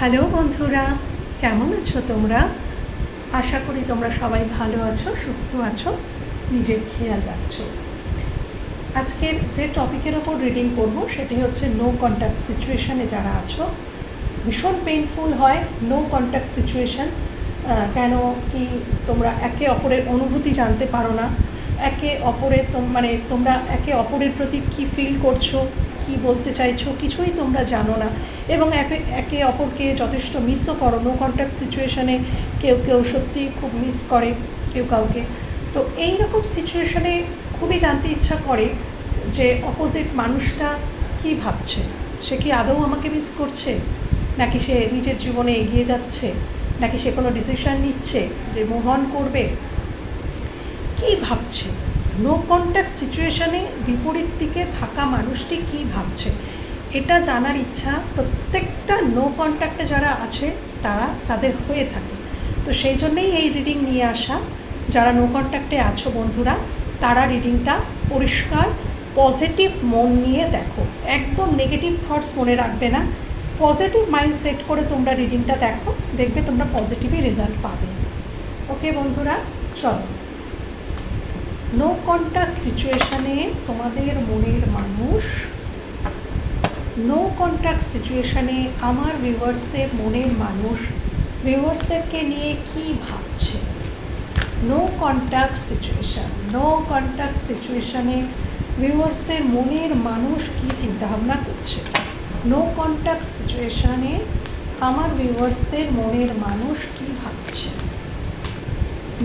Hello বন্ধুরা, কেমন আছো তোমরা? আশা করি তোমরা সবাই ভালো আছো, সুস্থ আছো, নিজের খেয়াল রাখছো। আজকের যে টপিকের ওপর রিডিং করব, সেটি হচ্ছে নো কন্ট্যাক্ট সিচুয়েশানে যারা আছো, ভীষণ পেইনফুল হয় নো কন্ট্যাক্ট সিচুয়েশান কেন কি তোমরা একে অপরের অনুভূতি জানতে পারো না, একে অপরের মানে তোমরা একে অপরের প্রতি কি ফিল করছ কি বলতে চাইছো কিছুই তোমরা জানো না। এবং একে অপরকে যথেষ্ট মিসও করো। নো কন্ট্যাক্ট সিচুয়েশানে কেউ কেউ সত্যি খুব মিস করে কেউ কাউকে। তো এই রকম সিচুয়েশানে খুবই জানতে ইচ্ছা করে যে অপোজিট মানুষটা কি ভাবছে। সে কি আদৌ আমাকে মিস করছে? নাকি সে নিজের জীবনে এগিয়ে যাচ্ছে? নাকি সে কোনো ডিসিশন নিচ্ছে যে মোহন করবে? কি ভাবছে? নো কন্ট্যাক্ট সিচুয়েশনে বিপরীত দিকে থাকা মানুষটি কি ভাবছে? এটা জানার ইচ্ছা প্রত্যেকটা নো কন্ট্যাক্টে যারা আছে, তারা তাদের হয়ে থাকে। তো সেই জন্যেই এই রিডিং নিয়ে আসা। যারা নো কন্ট্যাক্টে আছো বন্ধুরা, তারা রিডিংটা পরিষ্কার পজিটিভ মন নিয়ে দেখো। একদম নেগেটিভ থটস মনে রাখবে না। পজিটিভ মাইন্ড সেট করে তোমরা রিডিংটা দেখো। দেখবে তোমরা পজিটিভই রেজাল্ট পাবে। ওকে বন্ধুরা, চলো। নো কন্ট্যাক্ট সিচুয়েশানে তোমাদের মনের মানুষ নো কন্ট্যাক্ট সিচুয়েশানে আমার ভিউয়ার্সদের মনের মানুষ ভিউয়ার্সদেরকে নিয়ে কি ভাবছে? No contact situation no contact সিচুয়েশানে ভিউয়ার্সদের মনের মানুষ কি চিন্তাভাবনা করছে? নো কন্ট্যাক্ট সিচুয়েশানে আমার ভিউয়ার্সদের মনের মানুষ কি ভাবছে?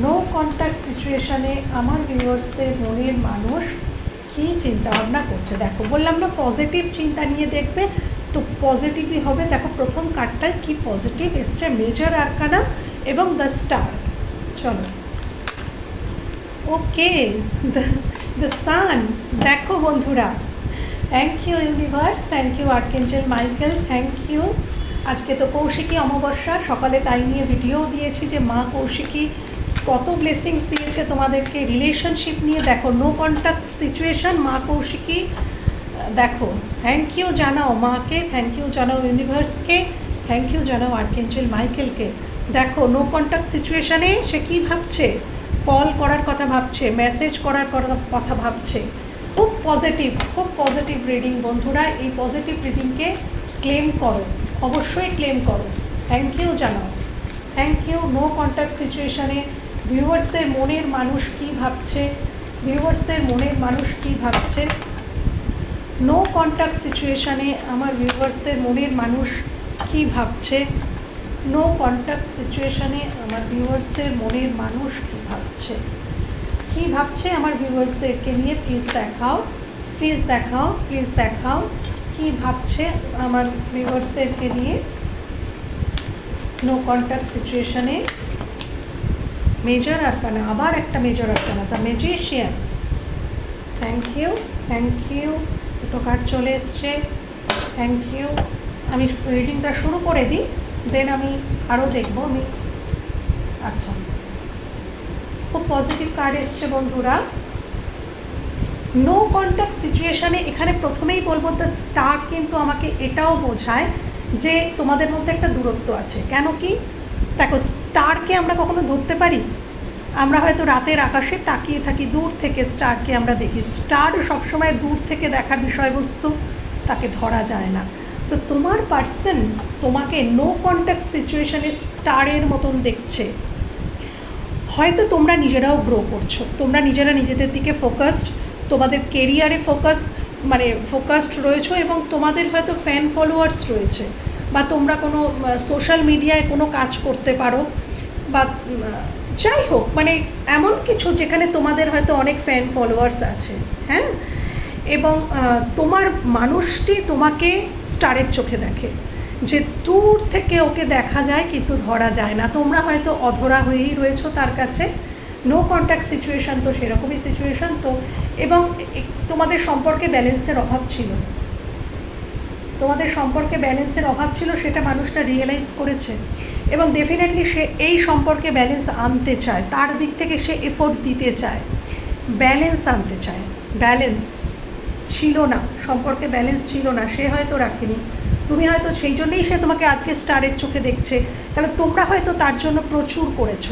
নো কন্ট্যাক্ট সিচুয়েশানে আমার ভিউয়ার্সদের মনের মানুষ কী চিন্তাভাবনা করছে? দেখো, বললাম না পজিটিভ চিন্তা নিয়ে দেখবে, তো পজিটিভই হবে। দেখো, প্রথম কার্ডটায় কি পজিটিভ এসছে? মেজর আরকানা এবং দ্য স্টার চলো। ওকে দ্য সান দেখো বন্ধুরা। Thank you universe thank you archangel Michael thank you আজকে তো কৌশিকী অমাবস্যা। সকালে তাই নিয়ে ভিডিও দিয়েছি যে মা কৌশিকী কত ব্লেসিংস দিয়েছে তোমাদেরকে রিলেশনশিপ নিয়ে দেখো নো কন্ট্যাক্ট সিচুয়েশন মা কৌশিকী, দেখো থ্যাংক ইউ জানাও মাকে থ্যাংক ইউ জানাও ইউনিভার্সকে থ্যাংক ইউ জানাও আর্কেঞ্জেল মাইকেলকে দেখো নো কন্ট্যাক্ট সিচুয়েশানে সে কী ভাবছে? কল করার কথা ভাবছে মেসেজ করার কথা- ভাবছে। খুব পজিটিভ খুব পজিটিভ রিডিং বন্ধুরা, এই পজিটিভ রিডিংকে ক্লেম করো, অবশ্যই ক্লেম করো। থ্যাংক ইউ জানাও। থ্যাংক ইউ নো কন্ট্যাক্ট সিচুয়েশানে ভিউয়ার্সদের মনের মানুষ কি ভাবছে? ভিউয়ার্সদের মনের মানুষ কি ভাবছে? নো কন্ট্যাক্ট সিচুয়েশানে আমার ভিউয়ার্সদের মনের মানুষ কি ভাবছে? নো কন্ট্যাক্ট সিচুয়েশানে আমার ভিউয়ার্সদের মনের মানুষ কি ভাবছে? কি ভাবছে আমার ভিউয়ার্সদেরকে নিয়ে? প্লিজ দেখাও প্লিজ দেখাও প্লিজ দেখাও কি ভাবছে আমার ভিউয়ার্সদেরকে নিয়ে? নো কন্ট্যাক্ট সিচুয়েশানে মেজর আরকানা, আবার একটা major arcana, the magician. Thank you thank you দুটো কার্ড চলে এসছে। থ্যাংক ইউ আমি রিডিংটা শুরু করে দিই দেন আমি আরও দেখব আমি। আচ্ছা। খুব পজিটিভ কার্ড এসছে বন্ধুরা। নো কন্ট্যাক্ট সিচুয়েশানে এখানে প্রথমেই বলব দ্য স্টার কিন্তু আমাকে এটাও বোঝায় যে তোমাদের মধ্যে একটা দূরত্ব আছে। কেন কি? দেখো স্টারকে আমরা কখনো ধরতে পারি? আমরা হয়তো রাতের আকাশে তাকিয়ে থাকি, দূর থেকে স্টারকে আমরা দেখি। স্টার সবসময় দূর থেকে দেখার বিষয়বস্তু, তাকে ধরা যায় না। তো তোমার পার্সন তোমাকে নো কন্ট্যাক্ট সিচুয়েশানে স্টারের মতন দেখছে। হয়তো তোমরা নিজেরাও গ্রো করছ। তোমরা নিজেরা নিজেদের দিকে ফোকাসড তোমাদের কেরিয়ারে ফোকাস মানে ফোকাসড রয়েছো এবং তোমাদের হয়তো ফ্যান ফলোয়ার্স রয়েছে। বা তোমরা কোনো সোশ্যাল মিডিয়ায় কোনো কাজ করতে পারো। বা যাই হোক মানে এমন কিছু যেখানে তোমাদের হয়তো অনেক ফ্যান ফলোয়ার্স আছে হ্যাঁ? এবং তোমার মানুষটি তোমাকে স্টারের চোখে দেখে। যে দূর থেকে ওকে দেখা যায় কিন্তু ধরা যায় না। তোমরা হয়তো অধরা হয়েই রয়েছো তার কাছে। নো কন্ট্যাক্ট সিচুয়েশান তো সেরকমই সিচুয়েশান তো। এবং তোমাদের সম্পর্কে ব্যালেন্সের অভাব ছিল। তোমাদের সম্পর্কে ব্যালেন্সের অভাব ছিল, সেটা মানুষটা রিয়েলাইজ করেছে। এবং ডেফিনেটলি সে এই সম্পর্কে ব্যালেন্স আনতে চায়। তার দিক থেকে সে এফোর্ট দিতে চায়। ব্যালেন্স আনতে চায়। ব্যালেন্স ছিল না। সম্পর্কে ব্যালেন্স ছিল না। সে হয়তো রাখেনি। তুমি হয়তো সেই জন্যেই সে তোমাকে আজকে স্টারের চোখে দেখছে। তাহলে তোমরা হয়তো তার জন্য প্রচুর করেছ।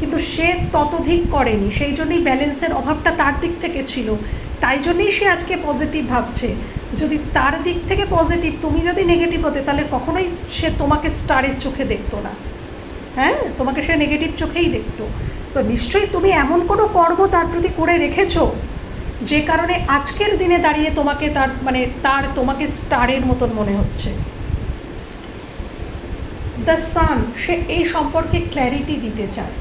কিন্তু সে ততধিক করেনি। সেই জন্যই ব্যালেন্সের অভাবটা তার দিক থেকে ছিল। তাই জন্যেই সে আজকে পজিটিভ ভাবছে। যদি তার দিক থেকে পজিটিভ তুমি যদি নেগেটিভ হতে, তাহলে কখনোই সে তোমাকে স্টারের চোখে দেখতো না। হ্যাঁ? তোমাকে সে নেগেটিভ চোখেই দেখতো। তো নিশ্চয়ই তুমি এমন কোনো কর্ম তার প্রতি করে রেখেছো, যে কারণে আজকের দিনে দাঁড়িয়ে তোমাকে তার মানে তার তোমাকে স্টারের মতন মনে হচ্ছে। দ্য সান সে এই সম্পর্কে ক্ল্যারিটি দিতে চায়।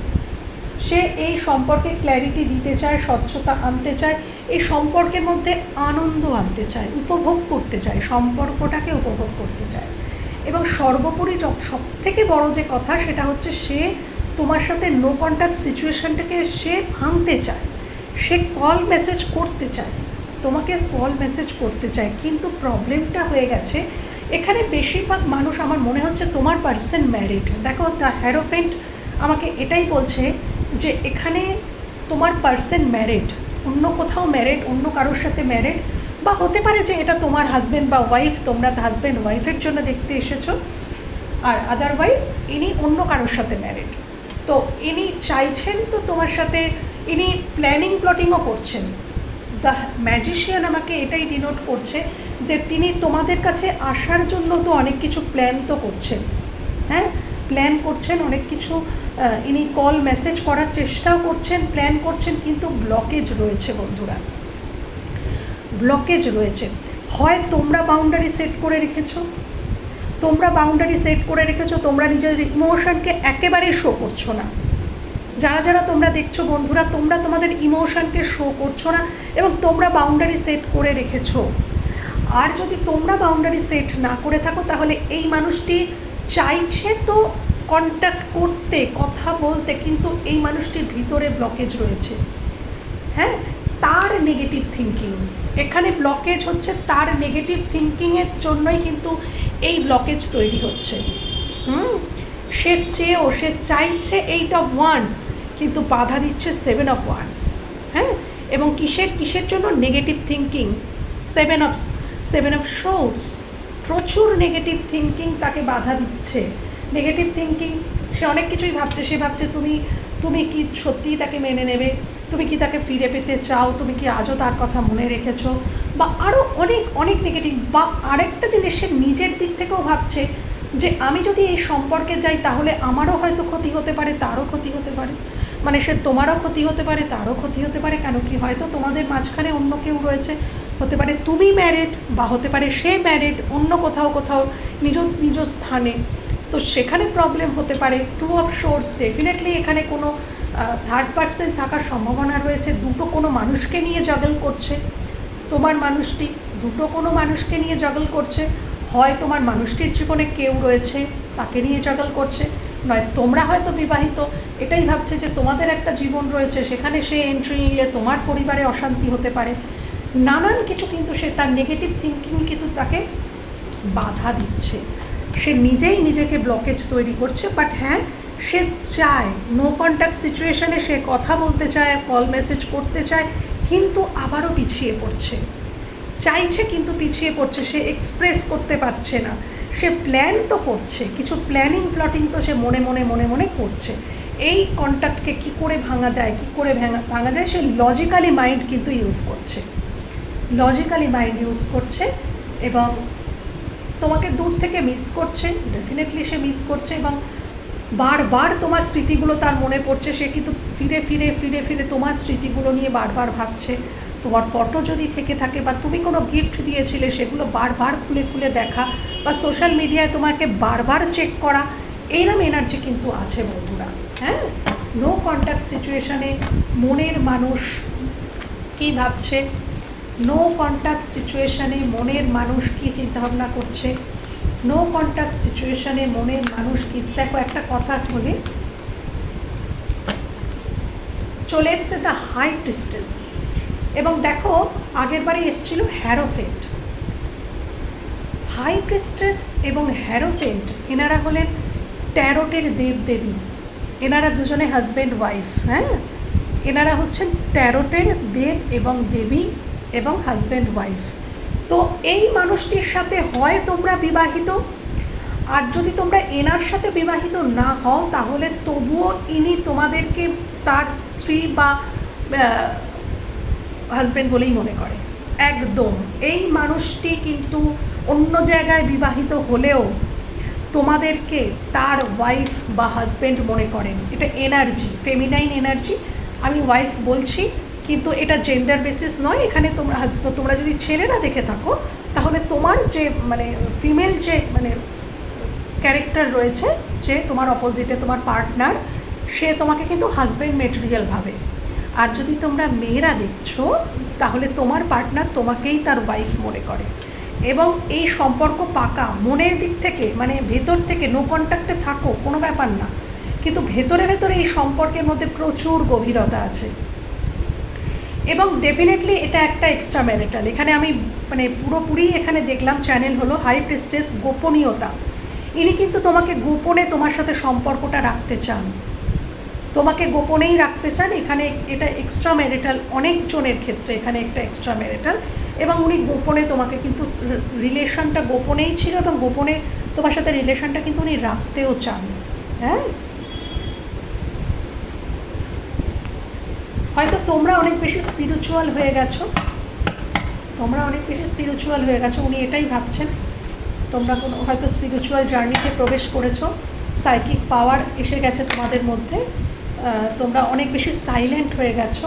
সে এই সম্পর্কে ক্ল্যারিটি দিতে চায়, স্বচ্ছতা আনতে চায়, এই সম্পর্কের মধ্যে আনন্দ আনতে চায়, উপভোগ করতে চায়, সম্পর্কটাকে উপভোগ করতে চায়। এবং সর্বোপরি সব থেকে বড় যে কথা সেটা হচ্ছে সে তোমার সাথে নো কন্ট্যাক্ট সিচুয়েশানটাকে সে ভাঙতে চায়। সে কল মেসেজ করতে চায়। তোমাকে কল মেসেজ করতে চায়। কিন্তু প্রবলেমটা হয়ে গেছে, এখানে বেশিরভাগ মানুষ আমার মনে হচ্ছে তোমার পার্সন ম্যারিড দেখো দ্য হ্যারোফেন্ট আমাকে এটাই বলছে যে এখানে তোমার পার্সন ম্যারিড অন্য কোথাও ম্যারিড অন্য কারোর সাথে ম্যারিড বা হতে পারে যে এটা তোমার হাজব্যান্ড বা ওয়াইফ তোমরা হাজব্যান্ড ওয়াইফের জন্য দেখতে এসেছ। আর আদারওয়াইজ ইনি অন্য কারোর সাথে ম্যারিড তো ইনি চাইছেন তো তোমার সাথে, ইনি প্ল্যানিং প্লটিংও করছেন। দ্য ম্যাজিশিয়ান আমাকে এটাই ডিনোট করছে যে তিনি তোমাদের কাছে আসার জন্য তো অনেক কিছু প্ল্যান তো করছেন। হ্যাঁ? প্ল্যান করছেন, অনেক কিছু ইনি কল মেসেজ করার চেষ্টাও করছেন, প্ল্যান করছেন, কিন্তু ব্লকেজ রয়েছে বন্ধুরা। ব্লকেজ রয়েছে। হয় তোমরা বাউন্ডারি সেট করে রেখেছো, তোমরা বাউন্ডারি সেট করে রেখেছো, তোমরা নিজের ইমোশনকে একেবারেই শো করছ না। যারা যারা তোমরা দেখছ বন্ধুরা, তোমরা তোমাদের ইমোশনকে শো করছ না এবং তোমরা বাউন্ডারি সেট করে রেখেছো। আর যদি তোমরা বাউন্ডারি সেট না করে থাকো, তাহলে এই মানুষটি চাইছে তো কন্ট্যাক্ট করতে, কথা বলতে, কিন্তু এই মানুষটির ভিতরে ব্লকেজ রয়েছে। হ্যাঁ? তার নেগেটিভ থিঙ্কিং এখানে ব্লকেজ হচ্ছে তার নেগেটিভ থিঙ্কিংয়ের জন্যই কিন্তু এই ব্লকেজ তৈরি হচ্ছে। হুম? সে চেয়েও, সে চাইছে এইট অফ ওয়ান্স কিন্তু বাধা দিচ্ছে সেভেন অফ ওয়ান্স হ্যাঁ? এবং কিসের কিসের জন্য? Negative thinking seven of seven of swords প্রচুর নেগেটিভ থিঙ্কিং তাকে বাধা দিচ্ছে। নেগেটিভ থিঙ্কিং সে অনেক কিছুই ভাবছে, সে ভাবছে তুমি তুমি কি সত্যিই তাকে মেনে নেবে? তুমি কি তাকে ফিরে পেতে চাও? তুমি কি আজও তার কথা মনে রেখেছো? বা আরও অনেক অনেক নেগেটিভ বা আরেকটা জিনিস সে নিজের দিক থেকেও ভাবছে, যে আমি যদি এই সম্পর্কে যাই, তাহলে আমারও হয়তো ক্ষতি হতে পারে, তারও ক্ষতি হতে পারে। মানে সে তোমারও ক্ষতি হতে পারে, তারও ক্ষতি হতে পারে, কেন কি হয়তো তোমাদের মাঝখানে অন্য কেউ রয়েছে। হতে পারে তুমি ম্যারেড বা হতে পারে সে ম্যারেড অন্য কোথাও কোথাও, নিজ নিজ স্থানে। তো সেখানে প্রবলেম হতে পারে। টু অফ সোর্স ডেফিনেটলি এখানে কোনো থার্ড পার্সন থাকার সম্ভাবনা রয়েছে। দুটো কোনো মানুষকে নিয়ে জগল করছে। তোমার মানুষটি দুটো কোনো মানুষকে নিয়ে জগল করছে। হয় তোমার মানুষটির জীবনে কেউ রয়েছে, তাকে নিয়ে জগল করছে। নয়, তোমরা হয়তো বিবাহিত, এটাই ভাবছে যে তোমাদের একটা জীবন রয়েছে, সেখানে সে এন্ট্রি নিলে তোমার পরিবারে অশান্তি হতে পারে। নানান কিছু কিন্তু সে তার নেগেটিভ থিঙ্কিং কিন্তু তাকে বাধা দিচ্ছে। সে নিজেই নিজেকে ব্লকেজ তৈরি করছে বাট হ্যাঁ সে চায় নো কন্ট্যাক্ট সিচুয়েশানে সে কথা বলতে চায় কল মেসেজ করতে চায়, কিন্তু আবারও পিছিয়ে পড়ছে। চাইছে কিন্তু পিছিয়ে পড়ছে, সে এক্সপ্রেস করতে পারছে না। সে প্ল্যান তো করছে, কিছু প্ল্যানিং প্লটিং তো সে মনে মনে মনে মনে করছে। এই কন্ট্যাক্টকে কী করে ভাঙা যায়, কী করে ভাঙা ভাঙা যায়, সে লজিক্যালি মাইন্ড কিন্তু ইউজ করছে। লজিক্যালি মাইন্ড ইউজ করছে এবং তোমাকে দূর থেকে মিস করছে ডেফিনেটলি সে মিস করছে এবং বারবার তোমার স্মৃতিগুলো তার মনে পড়ছে, সে কিন্তু ফিরে ফিরে ফিরে ফিরে তোমার স্মৃতিগুলো নিয়ে বারবার ভাবছে। তোমার ফটো যদি থেকে থাকে বা তুমি কোনো গিফট দিয়েছিলে, সেগুলো বারবার খুলে খুলে দেখা বা সোশ্যাল মিডিয়ায় তোমাকে বারবার চেক করা এইরকম এনার্জি কিন্তু আছে বন্ধুরা হ্যাঁ? নো কন্ট্যাক্ট সিচুয়েশানে মনের মানুষ কী ভাবছে? নো কন্ট্যাক্ট সিচুয়েশানে মনের মানুষ কী চিন্তাভাবনা করছে? নো কন্ট্যাক্ট সিচুয়েশানে মনের মানুষ কি, দেখো একটা কথা বলি। চলে এসছে দ্য হাই প্রিস্টেস এবং দেখো, আগের বারে এসেছিল হ্যারোফেন্ট হাই প্রিস্টেস এবং হ্যারোফেন্ট এনারা হলেন ট্যারোটের দেব দেবী এনারা দুজনে হাজব্যান্ড ওয়াইফ হ্যাঁ? এনারা হচ্ছেন ট্যারোটের দেব এবং দেবী। এবং হাজব্যান্ড ওয়াইফ তো এই মানুষটির সাথে হয় তোমরা বিবাহিত? আর যদি তোমরা এনার সাথে বিবাহিত না হও, তাহলে তবুও ইনি তোমাদেরকে তার স্ত্রী বা হাজব্যান্ড বলেই মনে করে। একদম। এই মানুষটি কিন্তু অন্য জায়গায় বিবাহিত হলেও তোমাদেরকে তার ওয়াইফ বা হাজব্যান্ড মনে করেন। এটা এনার্জি ফেমিনাইন এনার্জি আমি ওয়াইফ বলছি কিন্তু এটা জেন্ডার বেসিস নয়, এখানে তোমরা হাজব্যান্ড তোমরা যদি ছেলেরা দেখে থাকো, তাহলে তোমার যে মানে ফিমেল যে মানে ক্যারেক্টার রয়েছে, যে তোমার অপোজিটে তোমার পার্টনার সে তোমাকে কিন্তু হাজব্যান্ড মেটেরিয়াল ভাবে। আর যদি তোমরা মেয়েরা দেখছ, তাহলে তোমার পার্টনার তোমাকেই তার ওয়াইফ মনে করে। এবং এই সম্পর্ক পাকা, মনের দিক থেকে মানে ভেতর থেকে নো কন্ট্যাক্টে থাকো, কোনো ব্যাপার না। কিন্তু ভেতরে ভেতরে এই সম্পর্কের মধ্যে প্রচুর গভীরতা আছে। এবং ডেফিনেটলি এটা একটা এক্সট্রা ম্যারিটাল এখানে আমি মানে পুরোপুরি এখানে দেখলাম চ্যানেল হলো হাই প্রিস্টেস গোপনীয়তা। ইনি কিন্তু তোমাকে গোপনে তোমার সাথে সম্পর্কটা রাখতে চান। তোমাকে গোপনেই রাখতে চান। এখানে এটা এক্সট্রা ম্যারিটাল অনেকজনের ক্ষেত্রে এখানে একটা এক্সট্রা ম্যারিটাল এবং উনি গোপনে তোমাকে কিন্তু রিলেশনটা গোপনেই ছিল এবং গোপনে তোমার সাথে রিলেশনটা কিন্তু উনি রাখতেও চান। হ্যাঁ? হয়তো তোমরা অনেক বেশি স্পিরিচুয়াল হয়ে গেছো। তোমরা অনেক বেশি স্পিরিচুয়াল হয়ে গেছো, উনি এটাই ভাবছেন। তোমরা কোনো, হয়তো স্পিরিচুয়াল জার্নিতে প্রবেশ করেছ সাইকিক পাওয়ার এসে গেছে তোমাদের মধ্যে তোমরা অনেক বেশি সাইলেন্ট হয়ে গেছো,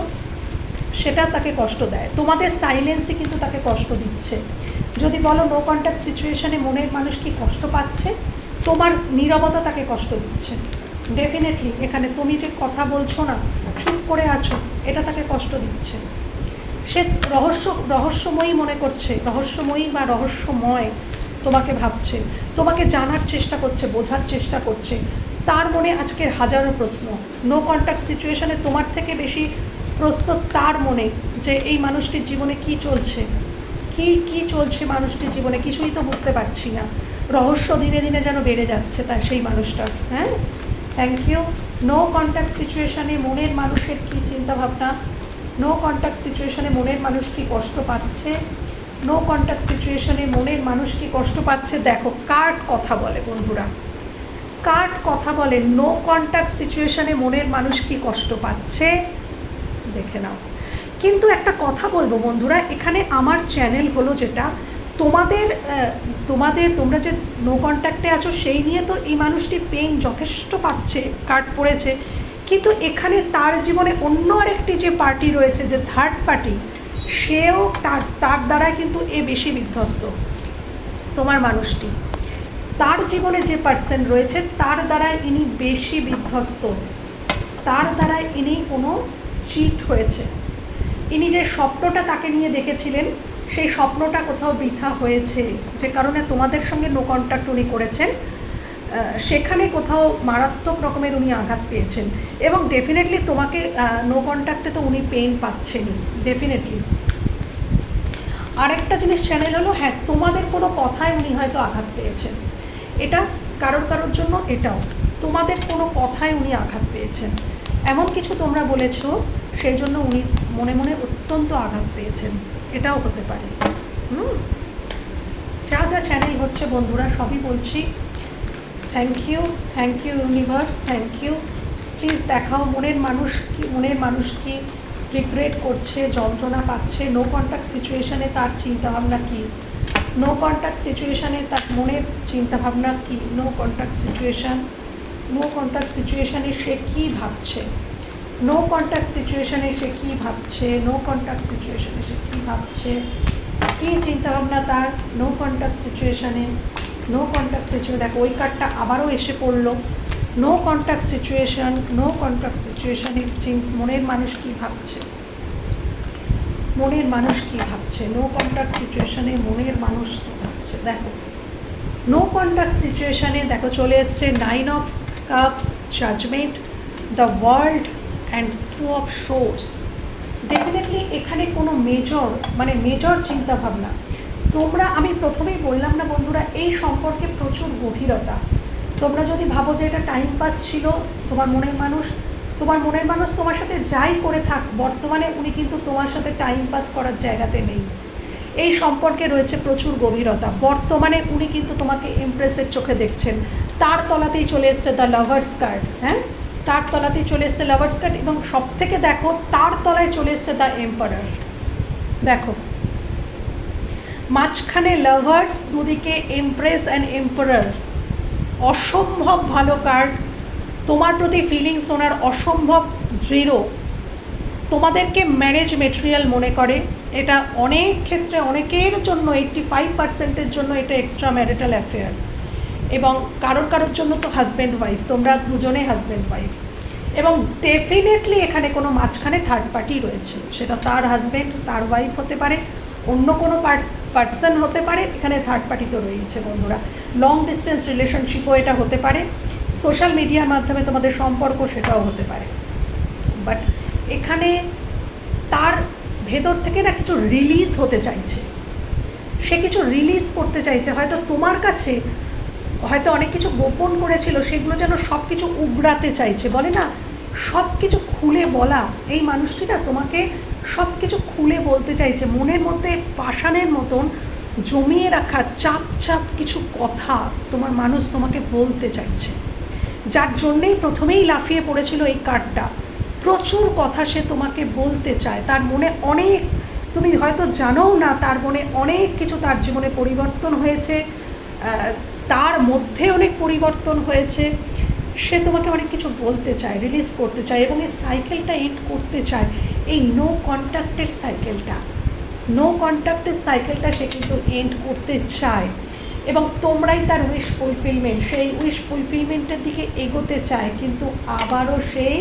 সেটা তাকে কষ্ট দেয়। তোমাদের সাইলেন্সই কিন্তু তাকে কষ্ট দিচ্ছে। যদি বলো নো কন্ট্যাক্ট সিচুয়েশানে মনের মানুষ কি কষ্ট পাচ্ছে, তোমার নীরবতা তাকে কষ্ট দিচ্ছে। ডেফিনেটলি এখানে তুমি যে কথা বলছো না, চুপ করে আছো, এটা তাকে কষ্ট দিচ্ছে। সে রহস্য, রহস্যময়ী মনে করছে, রহস্যময়ী বা রহস্যময় তোমাকে ভাবছে, তোমাকে জানার চেষ্টা করছে, বোঝার চেষ্টা করছে। তার মনে আজকের হাজারো প্রশ্ন। নো কন্ট্যাক্ট সিচুয়েশানে তোমার থেকে বেশি প্রশ্ন তার মনে যে এই মানুষটির জীবনে কি চলছে? কি কি চলছে মানুষটির জীবনে? কিছুই তো বুঝতে পারছি না। রহস্য দিনে দিনে যেন বেড়ে যাচ্ছে তার সেই মানুষটার হ্যাঁ? থ্যাংক ইউ নো কন্ট্যাক্ট সিচুয়েশানে মনের মানুষের কী চিন্তাভাবনা? নো কন্ট্যাক্ট সিচুয়েশানে মনের মানুষ কি কষ্ট পাচ্ছে? নো কন্ট্যাক্ট সিচুয়েশানে মনের মানুষ কি কষ্ট পাচ্ছে? দেখো, কার্ড কথা বলে বন্ধুরা। কার্ড কথা বলে নো কন্ট্যাক্ট সিচুয়েশানে মনের মানুষ কি কষ্ট পাচ্ছে? দেখে নাও। কিন্তু একটা কথা বলব বন্ধুরা, এখানে আমার চ্যানেল হলো যেটা, তোমাদের তোমাদের, তোমরা যে নো কন্ট্যাক্টে আছো, সেই নিয়ে তো এই মানুষটি পেন যথেষ্ট পাচ্ছে কার্ড পড়েছে। কিন্তু এখানে তার জীবনে অন্য আরেকটি যে পার্টি রয়েছে, যে থার্ড পার্টি সেও তার তার দ্বারা কিন্তু এ বেশি বিধ্বস্ত, তোমার মানুষটি। তার জীবনে যে পার্সন রয়েছে, তার দ্বারা ইনি বেশি বিধ্বস্ত। তার দ্বারা ইনি কোনো চিট হয়েছে। ইনি যে স্বপ্নটা তাকে নিয়ে দেখেছিলেন সেই স্বপ্নটা কোথাও বৃথা হয়েছে, যে কারণে তোমাদের সঙ্গে নো কন্ট্যাক্ট উনি করেছেন সেখানে কোথাও মারাত্মক রকমের উনি আঘাত পেয়েছেন এবং ডেফিনেটলি তোমাকে নো কন্ট্যাক্টে তো উনি পেন পাচ্ছেনই ডেফিনেটলি আরেকটা জিনিস চ্যানেল হলো হ্যাঁ তোমাদের কোনো কথায় উনি হয়তো আঘাত পেয়েছেন। এটা কারোর কারোর জন্য এটাও। তোমাদের কোনো কথায় উনি আঘাত পেয়েছেন। এমন কিছু তোমরা বলেছ, সেই জন্য উনি মনে মনে অত্যন্ত আঘাত পেয়েছেন। এটাও হতে পারে। হুম? যা যা চ্যানেল হচ্ছে বন্ধুরা, সবই বলছি। Thank you thank you universe thank you please দেখাও, মনের মানুষ কি, মনের মানুষ কি রিগ্রেট করছে, যন্ত্রণা পাচ্ছে নো কন্ট্যাক্ট সিচুয়েশানে তার চিন্তাভাবনা কী? নো কন্ট্যাক্ট সিচুয়েশানে তার মনের চিন্তাভাবনা কী? No contact situation no contact সিচুয়েশানে সে কী ভাবছে? নো কন্ট্যাক্ট সিচুয়েশানে সে কী ভাবছে? নো কন্ট্যাক্ট সিচুয়েশানে সে কী ভাবছে? কী চিন্তাভাবনা তার? নো কন্ট্যাক্ট সিচুয়েশানে নো কন্ট্যাক্ট সিচুয়েশন দেখো, ওই কার্ডটা আবারও এসে পড়ল। No contact situation no contact সিচুয়েশানে মনের মানুষ কী ভাবছে? মনের মানুষ কী ভাবছে? নো কন্ট্যাক্ট সিচুয়েশানে মনের মানুষ কী ভাবছে? দেখো নো কন্ট্যাক্ট সিচুয়েশানে দেখো, চলে এসছে nine of cups judgement the world and two of swords definitely এখানে কোনো মেজর মানে মেজর চিন্তাভাবনা। তোমরা, আমি প্রথমেই বললাম না বন্ধুরা, এই সম্পর্কে প্রচুর গভীরতা। তোমরা যদি ভাবো যে এটা টাইম পাস ছিল, তোমার মনের মানুষ, তোমার মনের মানুষ তোমার সাথে যাই করে থাক, বর্তমানে উনি কিন্তু তোমার সাথে টাইম পাস করার জায়গাতে নেই। এই সম্পর্কে রয়েছে প্রচুর গভীরতা। বর্তমানে উনি কিন্তু তোমাকে ইমপ্রেসের চোখে দেখছেন। তার তলাতেই চলে এসছে দ্য লাভার্স কার্ড হ্যাঁ? তার তলাতেই চলে এসছে লাভার্স কার্ড এবং সব থেকে দেখো তার তলায় চলে এসছে দ্য এম্পারার দেখো, মাঝখানে লাভার্স দুদিকে এমপ্রেস অ্যান্ড এম্পারার অসম্ভব ভালো কার্ড তোমার প্রতি ফিলিংস ওনার অসম্ভব দৃঢ়। তোমাদেরকে ম্যারেজ মেটেরিয়াল মনে করে। এটা অনেক ক্ষেত্রে অনেকের জন্য এইট্টি ফাইভ পার্সেন্টের জন্য এটা এক্সট্রা ম্যারিটাল অ্যাফেয়ার এবং কারোর কারোর জন্য তো হাজব্যান্ড ওয়াইফ তোমরা দুজনে হাজব্যান্ড ওয়াইফ এবং ডেফিনেটলি এখানে কোনো মাঝখানে থার্ড পার্টি রয়েছে। সেটা তার হাজব্যান্ড তার ওয়াইফ হতে পারে, অন্য কোনো পার্সন হতে পারে, এখানে থার্ড পার্টি তো রয়েছে বন্ধুরা। লং ডিস্টেন্স রিলেশনশিপও এটা হতে পারে। সোশ্যাল মিডিয়ার মাধ্যমে তোমাদের সম্পর্ক সেটাও হতে পারে। বাট এখানে তার ভেতর থেকে না কিছু রিলিজ হতে চাইছে। সে কিছু রিলিজ করতে চাইছে। হয়তো তোমার কাছে হয়তো অনেক কিছু গোপন করেছিল, সেগুলো যেন সব কিছু উগড়াতে চাইছে। বলে না সব কিছু খুলে বলা, এই মানুষটি না তোমাকে সব কিছু খুলে বলতে চাইছে। মনের মধ্যে পাষাণের মতন জমিয়ে রাখা, চাপ চাপ কিছু কথা তোমার মানুষ তোমাকে বলতে চাইছে। যার জন্যেই প্রথমেই লাফিয়ে পড়েছিল এই কার্ডটা প্রচুর কথা সে তোমাকে বলতে চায়। তার মনে অনেক, তুমি হয়তো জানোও না, তার মনে অনেক কিছু তার জীবনে পরিবর্তন হয়েছে। তার মধ্যে অনেক পরিবর্তন হয়েছে। সে তোমাকে অনেক কিছু বলতে চায় রিলিজ করতে চায় এবং এই সাইকেলটা এন্ড করতে চায়। এই নো কন্ট্যাক্টের সাইকেলটা নো কন্ট্যাক্টের সাইকেলটা সে কিন্তু এন্ড করতে চায়। এবং তোমরাই তার উইশ ফুলফিলমেন্ট সেই উইশ ফুলফিলমেন্টের দিকে এগোতে চায়, কিন্তু আবারও সেই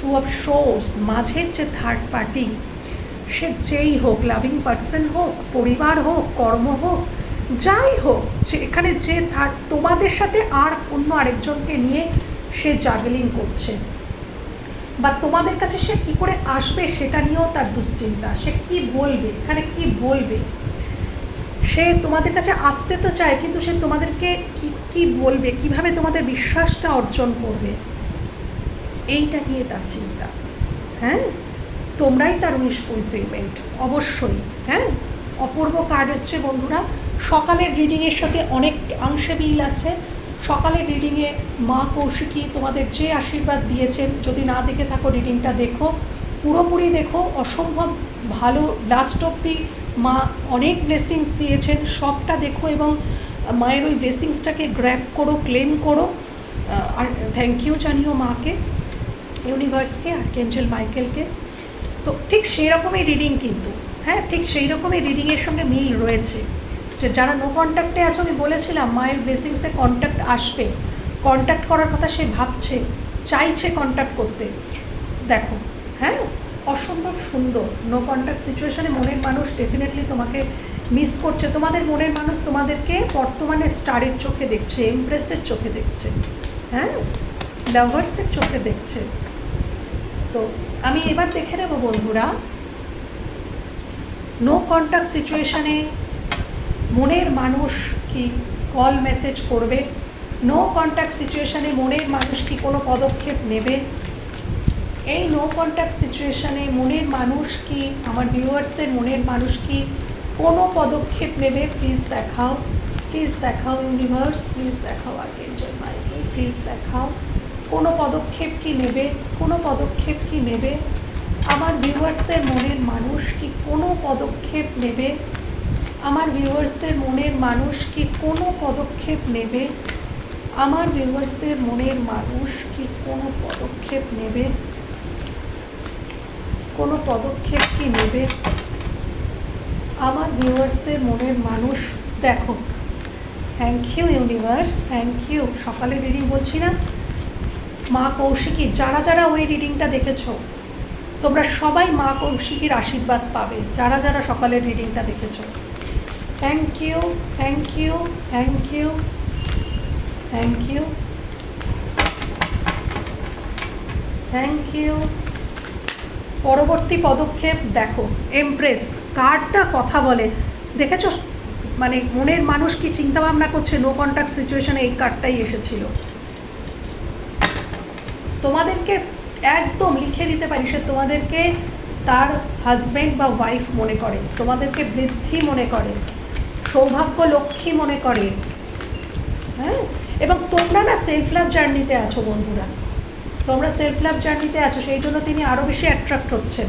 টু অফ শোর্স মাঝের যে থার্ড পার্টি সে যেই হোক লাভিং পার্সন হোক, পরিবার হোক, কর্ম হোক যাই হোক যে এখানে যে তার তোমাদের সাথে আর অন্য আরেকজনকে নিয়ে সে জাগলিং করছে। বা তোমাদের কাছে সে কি করে আসবে সেটা নিয়েও তার দুশ্চিন্তা। সে কি বলবে? এখানে কি বলবে? সে তোমাদের কাছে আসতে তো চায়, কিন্তু সে তোমাদেরকে কি কি বলবে? কীভাবে তোমাদের বিশ্বাসটা অর্জন করবে? এইটা নিয়ে তার চিন্তা। হ্যাঁ? তোমরাই তার উইশ ফুলফিলমেন্ট অবশ্যই। হ্যাঁ? অপূর্ব কার্ড এসছে বন্ধুরা। সকালের রিডিংয়ের সাথে অনেক অংশে মিল আছে। সকালের রিডিংয়ে মা কৌশিকী তোমাদের যে আশীর্বাদ দিয়েছেন, যদি না দেখে থাকো রিডিংটা দেখো। পুরোপুরি দেখো, অসম্ভব ভালো লাস্ট অব্দি মা অনেক ব্লেসিংস দিয়েছেন, সবটা দেখো এবং মায়ের ওই ব্লেসিংসটাকে গ্র্যাপ করো ক্লেম করো। আর থ্যাংক ইউ জানিও মাকে ইউনিভার্সকে আর কেঞ্জেল মাইকেলকে তো ঠিক সেই রকমই রিডিং কিন্তু হ্যাঁ ঠিক সেই রকমই রিডিংয়ের সঙ্গে মিল রয়েছে। যে যারা নো কন্ট্যাক্টে আছো, আমি বলেছিলাম, মায়ের ব্লেসিংসে কন্ট্যাক্ট আসবে। কন্ট্যাক্ট করার কথা সে ভাবছে, চাইছে কন্ট্যাক্ট করতে। দেখো হ্যাঁ অসম্ভব সুন্দর। নো কন্ট্যাক্ট সিচুয়েশানে মনের মানুষ ডেফিনেটলি তোমাকে মিস করছে। তোমাদের মনের মানুষ তোমাদেরকে বর্তমানে স্টারের চোখে দেখছে এমপ্রেসের চোখে দেখছে হ্যাঁ লাভার্সের চোখে দেখছে। তো আমি এবার দেখে নেব বন্ধুরা নো কন্ট্যাক্ট সিচুয়েশানে মনের মানুষ কি কল মেসেজ করবে? নো কন্ট্যাক্ট সিচুয়েশানে মনের মানুষ কি কোনো পদক্ষেপ নেবে? এই নো কন্ট্যাক্ট সিচুয়েশানে মনের মানুষ কি, আমার ভিউয়ার্সদের মনের মানুষ কি কোনো পদক্ষেপ নেবে? প্লিজ দেখাও প্লিজ দেখাও ইউনিভার্স প্লিজ দেখাও আর্কেঞ্জেল মাইকেল প্লিজ দেখাও। কোনো পদক্ষেপ কি নেবে? কোনো পদক্ষেপ কি নেবে? আমার ভিউয়ার্সদের মনের মানুষ কি কোনো পদক্ষেপ নেবে? আমার ভিউয়ার্সদের মনের মানুষ কি কোনো পদক্ষেপ নেবে? আমার ভিউয়ার্সদের মনের মানুষ কি কোনো পদক্ষেপ নেবে? কোনো পদক্ষেপ কি নেবে? আমার ভিউয়ার্সদের মনের মানুষ, দেখো। Thank you universe thank you সকালে রিডিং বলছি না? মা কৌশিকী, যারা যারা ওই রিডিংটা দেখেছ, তোমরা সবাই মা কৌশিকীর আশীর্বাদ পাবে। যারা যারা সকালের রিডিংটা দেখেছ। Thank you thank you thank you thank you thank you পরবর্তী পদক্ষেপ দেখো এমপ্রেস কার্ডটা কথা বলে। দেখেছ? মানে মনের মানুষ কি চিন্তা ভাবনা করছে? নো কন্ট্যাক্ট সিচুয়েশনে এই কার্ডটাই এসেছিল। তোমাদেরকে একদম লিখে দিতে পারি, সে তোমাদেরকে তার হাজব্যান্ড বা ওয়াইফ মনে করে, তোমাদেরকে বৃদ্ধি মনে করে। সৌভাগ্য লক্ষ্মী মনে করে। হ্যাঁ? এবং তোমরা না সেলফ লাভ জার্নিতে আছো বন্ধুরা। তোমরা সেলফ লাভ জার্নিতে আছো, সেই জন্য তিনি আরও বেশি অ্যাট্রাক্ট হচ্ছেন।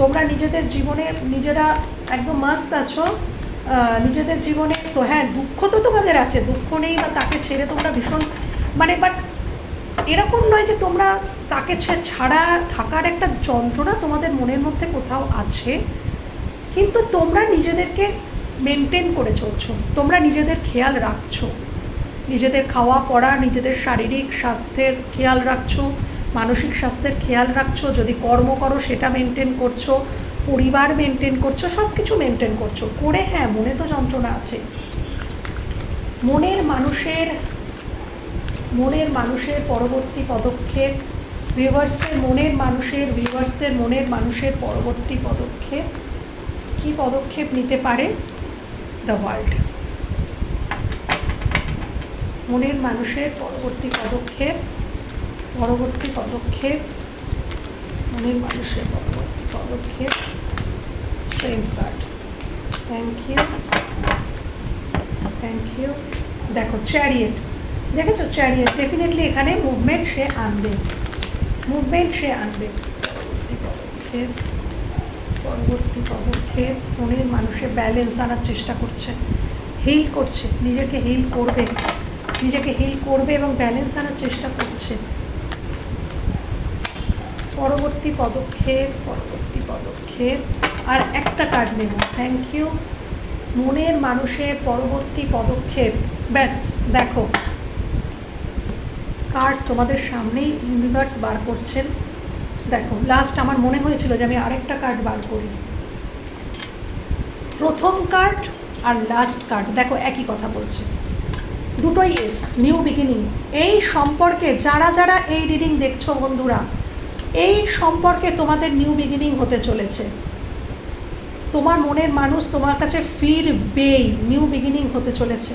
তোমরা নিজেদের জীবনে নিজেরা একদম মাস্ত আছো। নিজেদের জীবনে তো হ্যাঁ দুঃখ তো তোমাদের আছে। দুঃখ নেই বা তাকে ছেড়ে তোমরা ভীষণ মানে বাট এরকম নয় যে তোমরা তাকে ছাড়া থাকার একটা যন্ত্রণা তোমাদের মনের মধ্যে কোথাও আছে। কিন্তু তোমরা নিজেদেরকে মেনটেন করে চলছো। তোমরা নিজেদের খেয়াল রাখছো। নিজেদের খাওয়া, পড়া, নিজেদের শারীরিক স্বাস্থ্যের খেয়াল রাখছো, মানসিক স্বাস্থ্যের খেয়াল রাখছো, যদি কর্ম করো সেটা মেনটেন করছ, পরিবার মেনটেন করছ সব কিছু মেনটেন করছ। করে হ্যাঁ মনে তো যন্ত্রণা আছে। মনের মানুষের মনের মানুষের পরবর্তী পদক্ষেপ ভিউয়ার্সদের মনের মানুষের ভিউয়ার্সদের মনের মানুষের পরবর্তী পদক্ষেপ, কি পদক্ষেপ নিতে পারে? দ্য ওয়ার্ল্ড মনের মানুষের পরবর্তী পদক্ষেপ পরবর্তী পদক্ষেপ, মনের মানুষের পরবর্তী পদক্ষেপ strength card thank you thank you দেখো চ্যারিয়েট দেখেছ চ্যারিয়েট ডেফিনেটলি এখানে মুভমেন্ট সে আনবে। মুভমেন্ট সে আনবে। পরবর্তী পদক্ষেপ। পরবর্তী পদক্ষেপ মনের মানুষের ব্যালেন্স আনার চেষ্টা করছে। হিল করছে, নিজেকে হিল করবে, নিজেকে হিল করবে এবং ব্যালেন্স আনার চেষ্টা করছে। পরবর্তী পদক্ষেপ পরবর্তী পদক্ষেপ, আর একটা কার্ড নেব। থ্যাংক ইউ মনের মানুষের পরবর্তী পদক্ষেপ, ব্যাস, দেখো। কার্ড তোমাদের সামনেই ইউনিভার্স বার করছেন দেখো লাস্ট আমার মনে হয়েছিল যে আমি আরেকটা কার্ড বার করি। প্রথম কার্ড আর লাস্ট কার্ড দেখো একই কথা বলছে। দুটোই এস নিউ বিগিনিং এই সম্পর্কে যারা যারা এই রিডিং দেখছ বন্ধুরা, এই সম্পর্কে তোমাদের নিউ বিগিনিং হতে চলেছে। তোমার মনের মানুষ তোমার কাছে ফিরবেই নিউ বিগিনিং হতে চলেছে।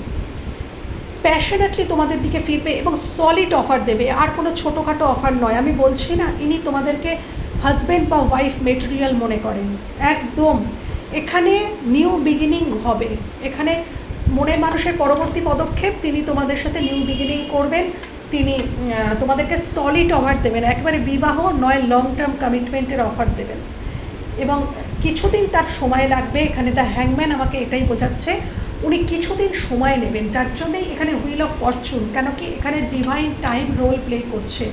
প্যাশনেটলি তোমাদের দিকে ফিরবে এবং সলিড অফার দেবে। আর কোনো ছোটোখাটো অফার নয়। আমি বলছি না, ইনি তোমাদেরকে হাজব্যান্ড বা ওয়াইফ মেটেরিয়াল মনে করেন। একদম। এখানে নিউ বিগিনিং হবে। এখানে মনের মানুষের পরবর্তী পদক্ষেপ, তিনি তোমাদের সাথে নিউ বিগিনিং করবেন। তিনি তোমাদেরকে সলিড অফার দেবেন। একেবারে বিবাহ নয় লং টার্ম কমিটমেন্টের অফার দেবেন। এবং কিছুদিন তার সময় লাগবে। এখানে দ্য হ্যাংম্যান আমাকে এটাই বোঝাচ্ছে। উনি কিছুদিন সময় নেবেন যার জন্যই এখানে হুইল অফ ফরচুন কেন কি এখানে ডিভাইন টাইম রোল প্লে করছে।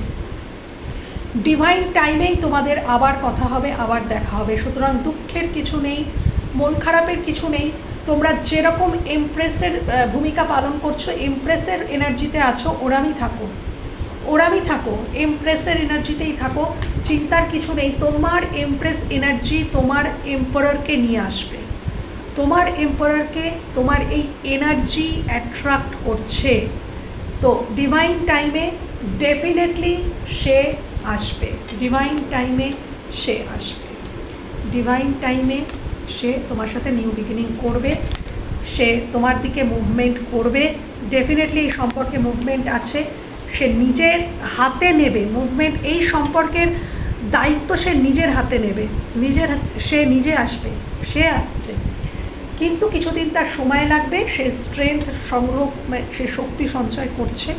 ডিভাইন টাইমেই তোমাদের আবার কথা হবে, আবার দেখা হবে। সুতরাং দুঃখের কিছু নেই, মন খারাপের কিছু নেই। তোমরা যেরকম এমপ্রেসের ভূমিকা পালন করছ এমপ্রেসের এনার্জিতে আছো, ওরামই থাকো। ওরামই থাকো এমপ্রেসের এনার্জিতেই থাকো, চিন্তার কিছু নেই। তোমার এমপ্রেস এনার্জি তোমার এম্পারারকে নিয়ে আসবে। তোমার এম্পারারকে তোমার এই এনার্জি অ্যাট্রাক্ট করছে। তো ডিভাইন টাইমে ডেফিনেটলি সে আসবে। ডিভাইন টাইমে সে আসবে। ডিভাইন টাইমে সে তোমার সাথে নিউ বিগিনিং করবে। সে তোমার দিকে মুভমেন্ট করবে। ডেফিনেটলি এই সম্পর্কে মুভমেন্ট আছে। সে নিজের হাতে নেবে। মুভমেন্ট এই সম্পর্কের দায়িত্ব সে নিজের হাতে নেবে। নিজের, সে নিজে আসবে। সে আসছে। কিন্তু কিছুদিন তার সময় লাগবে, সে স্ট্রেংথ সংগ্রহ, সে শক্তি সঞ্চয় করছে।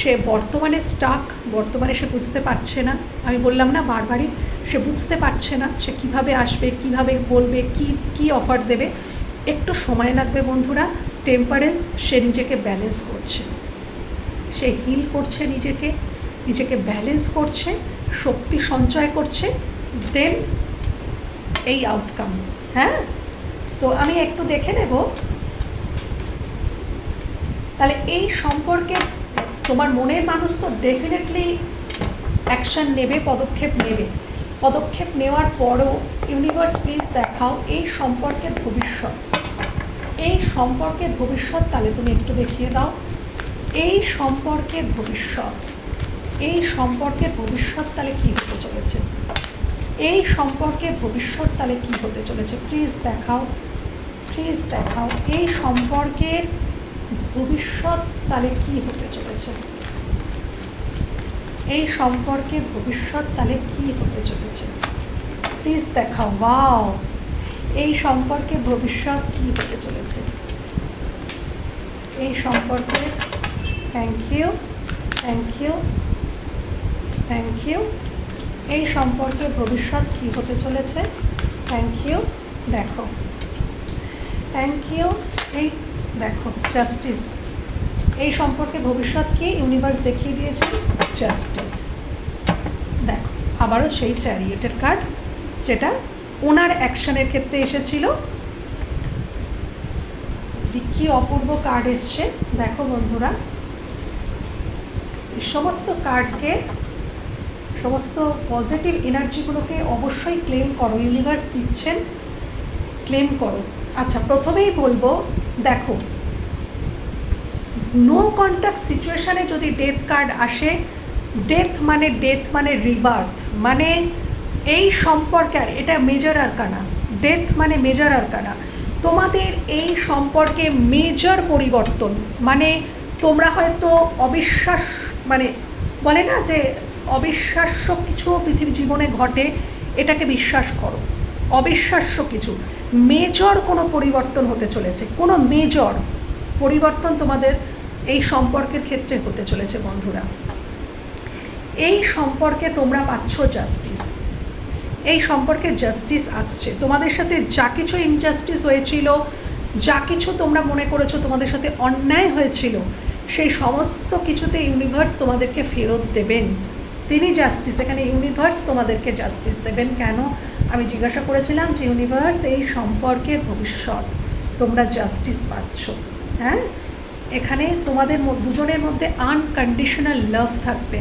সে বর্তমানে স্টাক বর্তমানে সে বুঝতে পারছে না। আমি বললাম, না, বারবারই সে বুঝতে পারছে না, সে কীভাবে আসবে, কীভাবে বলবে, কি কি অফার দেবে। একটু সময় লাগবে বন্ধুরা টেম্পারেন্স সে নিজেকে ব্যালেন্স করছে। সে হিল করছে নিজেকে নিজেকে ব্যালেন্স করছে, শক্তি সঞ্চয় করছে দেন এই আউটকাম হ্যাঁ? তো আমি একটু দেখে নেব। তাহলে এই সম্পর্কে তোমার মনের মানুষ তো ডেফিনেটলি অ্যাকশন নেবে, পদক্ষেপ নেবে। পদক্ষেপ নেওয়ার পরও ইউনিভার্স প্লিজ দেখাও এই সম্পর্কের ভবিষ্যৎ। এই সম্পর্কের ভবিষ্যৎ তাহলে তুমি একটু দেখিয়ে দাও। এই সম্পর্কের ভবিষ্যৎ। এই সম্পর্কের ভবিষ্যৎ তাহলে কী হতে চলেছে? এই সম্পর্কের ভবিষ্যৎ তাহলে কী হতে চলেছে? প্লিজ দেখাও। প্লিজ দেখাও, এই সম্পর্কের ভবিষ্যৎ তাহলে কী হতে চলেছে? এই সম্পর্কের ভবিষ্যৎ তাহলে কী হতে চলেছে? প্লিজ দেখাও ওয়াও এই সম্পর্কে ভবিষ্যৎ কী হতে চলেছে? এই সম্পর্কে thank you thank you thank you এই সম্পর্কে ভবিষ্যৎ কী হতে চলেছে? থ্যাংক ইউ দেখো। থ্যাংক ইউ এই দেখো জাস্টিস এই সম্পর্কে ভবিষ্যৎ কি? ইউনিভার্স দেখিয়ে দিয়েছে জাস্টিস দেখো, আবারও সেই চ্যারিয়েটের কার্ড যেটা ওনার অ্যাকশনের ক্ষেত্রে এসেছিল। কি অপূর্ব কার্ড এসছে, দেখো বন্ধুরা। সমস্ত কার্ডকে সমস্ত পজিটিভ এনার্জিগুলোকে অবশ্যই ক্লেম করো। ইউনিভার্স দিচ্ছেন ক্লেম করো। আচ্ছা প্রথমেই বলব, দেখো নো কন্ট্যাক্ট সিচুয়েশানে যদি ডেথ কার্ড আসে ডেথ মানে ডেথ মানে রিবার্থ মানে এই সম্পর্কে আর, এটা মেজর আরকানা ডেথ মানে মেজর আরকানা তোমাদের এই সম্পর্কে মেজর পরিবর্তন মানে তোমরা হয়তো অবিশ্বাস মানে বলে না যে অবিশ্বাস্য কিছু পৃথিবী জীবনে ঘটে, এটাকে বিশ্বাস করো। অবিশ্বাস্য কিছু। মেজর কোনো পরিবর্তন হতে চলেছে। কোনো মেজর পরিবর্তন তোমাদের এই সম্পর্কের ক্ষেত্রে হতে চলেছে, বন্ধুরা। এই সম্পর্কে তোমরা পাচ্ছ জাস্টিস এই সম্পর্কে জাস্টিস আসছে। তোমাদের সাথে যা কিছু ইনজাস্টিস হয়েছিল, যা কিছু তোমরা মনে করেছ তোমাদের সাথে অন্যায় হয়েছিল, সেই সমস্ত কিছুতে ইউনিভার্স তোমাদেরকে ফেরত দেবেন। তিনি জাস্টিস এখানে ইউনিভার্স তোমাদেরকে জাস্টিস দেবেন। কেন? আমি জিজ্ঞাসা করেছিলাম যে, ইউনিভার্স, এই সম্পর্কের ভবিষ্যৎ তোমরা জাস্টিস পাচ্ছ। হ্যাঁ? এখানে তোমাদের দুজনের মধ্যে আনকন্ডিশনাল লাভ থাকবে।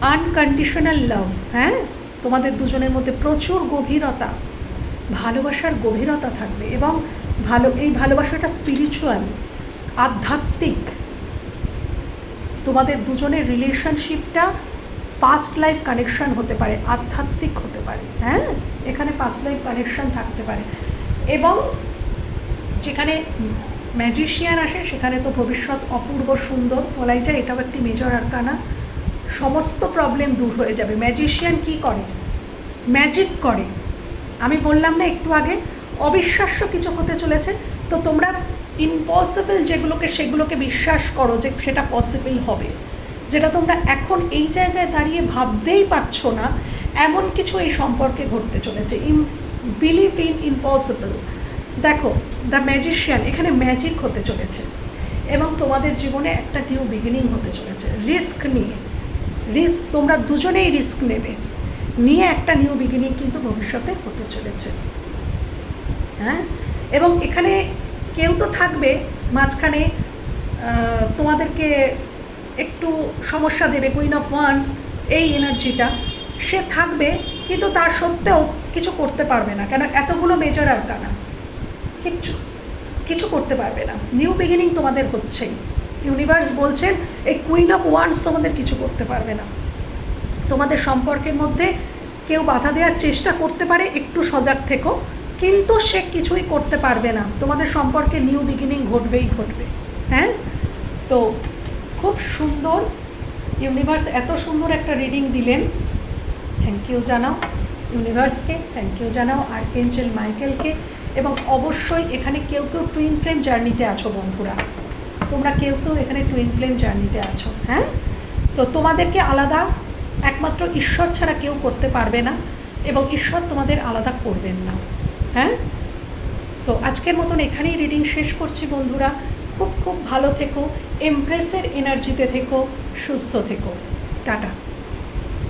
আনকন্ডিশনাল লাভ হ্যাঁ? তোমাদের দুজনের মধ্যে প্রচুর গভীরতা, ভালোবাসার গভীরতা থাকবে এবং ভালো, এই ভালোবাসাটা স্পিরিচুয়াল আধ্যাত্মিক। তোমাদের দুজনের রিলেশনশিপটা পাস্ট লাইফ কানেকশন হতে পারে, আধ্যাত্মিক পারে। হ্যাঁ এখানে পাস্ট লাইফ কানেকশন থাকতে পারে। এবং যেখানে ম্যাজিশিয়ান আসে, সেখানে তো ভবিষ্যৎ অপূর্ব সুন্দর বলাই যায়, এটাও একটি মেজর আরকানা সমস্ত প্রবলেম দূর হয়ে যাবে। ম্যাজিশিয়ান কি করে? ম্যাজিক করে। আমি বললাম না একটু আগে, অবিশ্বাস্য কিছু হতে চলেছে। তো তোমরা ইম্পসিবল যেগুলোকে, সেগুলোকে বিশ্বাস করো যে সেটা পসিবল হবে। যেটা তোমরা এখন এই জায়গায় দাঁড়িয়ে ভাবতেই পারছ না এমন কিছু এই সম্পর্কে ঘটতে চলেছে। ইন বিলিভ ইন ইম্পসিবল দেখো দ্য ম্যাজিশিয়ান এখানে ম্যাজিক হতে চলেছে। এবং তোমাদের জীবনে একটা নিউ বিগিনিং হতে চলেছে। রিস্ক নিয়ে। রিস্ক তোমরা দুজনেই রিস্ক নেবে। নিয়ে একটা নিউ বিগিনিং কিন্তু ভবিষ্যতে হতে চলেছে। হ্যাঁ? এবং এখানে কেউ তো থাকবে, মাঝখানে তোমাদেরকে একটু সমস্যা দেবে। কুইন অফ ওয়ান্স এই এনার্জিটা সে থাকবে, কিন্তু তার সত্ত্বেও কিছু করতে পারবে না। কেন? এতগুলো মেজর আর কানা কিচ্ছু, কিছু করতে পারবে না। নিউ বিগিনিং তোমাদের হচ্ছেই। ইউনিভার্স বলছেন, এই কুইন অফ ওয়ান্স তোমাদের কিছু করতে পারবে না। তোমাদের সম্পর্কের মধ্যে কেউ বাধা দেওয়ার চেষ্টা করতে পারে, একটু সজাগ থেকো, কিন্তু সে কিছুই করতে পারবে না। তোমাদের সম্পর্কে নিউ বিগিনিং ঘটবেই ঘটবে। হ্যাঁ? তো খুব সুন্দর ইউনিভার্স এত সুন্দর একটা রিডিং দিলেন। থ্যাংক ইউ জানাও ইউনিভার্সকে থ্যাংক ইউ জানাও আর্কেঞ্জেল মাইকেলকে এবং অবশ্যই এখানে কেউ কেউ টুইন ফ্লেম জার্নিতে আছো বন্ধুরা। তোমরা কেউ কেউ এখানে টুইন ফ্লেম জার্নিতে আছো হ্যাঁ? তো তোমাদেরকে আলাদা, একমাত্র ঈশ্বর ছাড়া কেউ করতে পারবে না, এবং ঈশ্বর তোমাদের আলাদা করবেন না হ্যাঁ? তো আজকের মতন এখানেই রিডিং শেষ করছি বন্ধুরা। খুব খুব ভালো থেকো এমপ্রেসের এনার্জিতে থেকো, সুস্থ থেকো। টাটা।